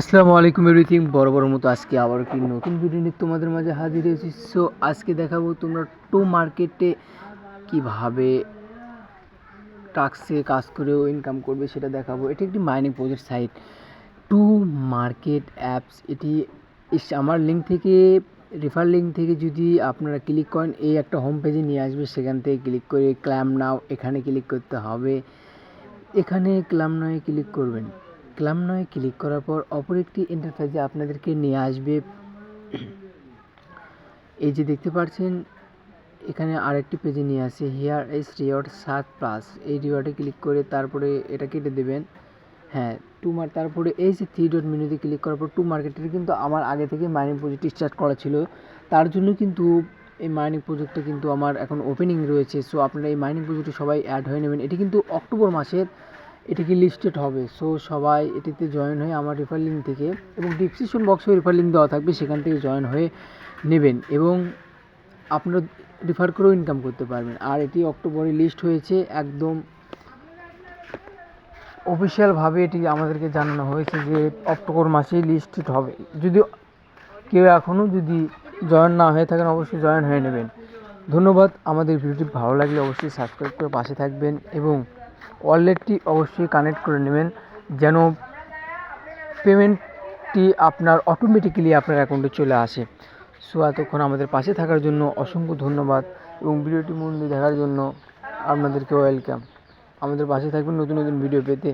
আসসালামু আলাইকুম এভরিথিং বড় বড় মতো আজকে আবার একটি নতুন ভিডিও নিয়ে তোমাদের মাঝে হাজির হয়েছি। সো আজকে দেখাবো তোমরা টু মার্কেটে কীভাবে টাক্সে কাজ করেও ইনকাম করবে সেটা দেখাবো। এটি একটি mining project site to market apps, এটি আমার লিঙ্ক থেকে রেফার লিঙ্ক থেকে যদি আপনারা ক্লিক করেন, এই একটা হোম পেজে নিয়ে আসবে। সেখান থেকে ক্লিক করে ক্ল্যাম নাও এখানে ক্লিক করতে হবে। এখানে ক্লাম নয়ে ক্লিক করবেন। ক্লাম নয়, ক্লিক করার পর অপর একটি ইন্টারফেসে আপনাদেরকে নিয়ে আসবে। এই যে দেখতে পাচ্ছেন, এখানে আরেকটি পেজে নিয়ে আসে হিয়ার এস রিওয়ার্ড সাত প্লাস এই রিওয়ার্ডে ক্লিক করে তারপরে এটা কেটে দেবেন। হ্যাঁ টু মার তারপরে এই যে থ্রি ডট মেনুতে ক্লিক করার পর টু মার্কেটের কিন্তু আমার আগে থেকে মাইনিং প্রজেক্ট স্টার্ট করা ছিল। তার জন্য কিন্তু এই মাইনিং প্রজেক্টটা কিন্তু আমার এখন ওপেনিং রয়েছে। সো আপনারা এই মাইনিং প্রজেক্টে সবাই অ্যাড হয়ে নেবেন। এটি কিন্তু অক্টোবর মাসের এটি কি লিস্টেড হবে? সো সবাই এটিতে জয়েন হয়ে আমার রেফার লিঙ্ক থেকে এবং ডিসক্রিপশন বক্সে রেফার লিঙ্ক দেওয়া থাকবে, সেখান থেকে জয়েন হয়ে নেবেন এবং আপনারা রেফার করেও ইনকাম করতে পারবেন। আর এটি অক্টোবরে লিস্ট হয়েছে, একদম অফিসিয়ালভাবে এটি আমাদেরকে জানানো হয়েছে যে অক্টোবর মাসেই লিস্টেড হবে। যদি কেউ এখনও যদি জয়েন না হয়ে থাকেন, অবশ্যই জয়েন হয়ে নেবেন। ধন্যবাদ, আমাদের ভিডিওটি ভালো লাগলে অবশ্যই সাবস্ক্রাইব করে পাশে থাকবেন এবং ওয়ালেটটি অবশ্যই কানেক্ট করে নেবেন, যেন পেমেন্টটি আপনার অটোমেটিক্যালি আপনার অ্যাকাউন্টে চলে আসে। সো, এতক্ষণ আমাদের পাশে থাকার জন্য অসংখ্য ধন্যবাদ এবং ভিডিওটি মন দিয়ে দেখার জন্য আপনাদেরকে ওয়েলকাম আমাদের পাশে থাকবেন নতুন নতুন ভিডিও পেতে।